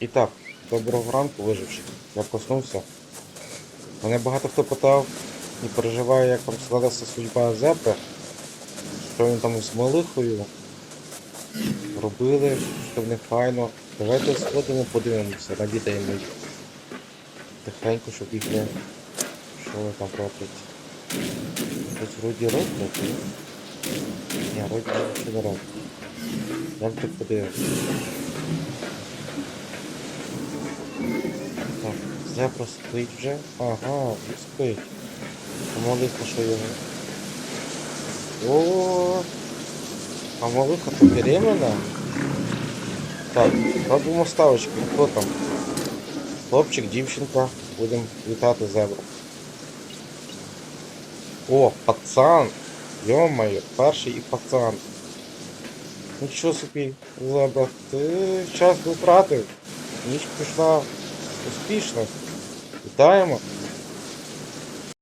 І так, доброго ранку, виживши. Я проснувся. Мене багато хто питав і переживає, як там складеться судьба Зепи. Що він там з Малихою робили, що в них файно. Давайте сходимо, подивимося на дітей моїх. Тихенько, щоб їх не. Що вони там роблять? Щось вроді роблять, ні? Вроді нічого не роблять. Я так подивимося. Так, зебра спить вже. Ага, вже спить. А малиха що його? О, а малиха то беременна? Так, робимо ставочки. Хто там? Хлопчик, дівчинка. Будемо вітати зебру. О, пацан! Йо-моє, перший і пацан. Нічого собі, зебра, ти час не втратив. Ніч пішла успішно. Вітаємо.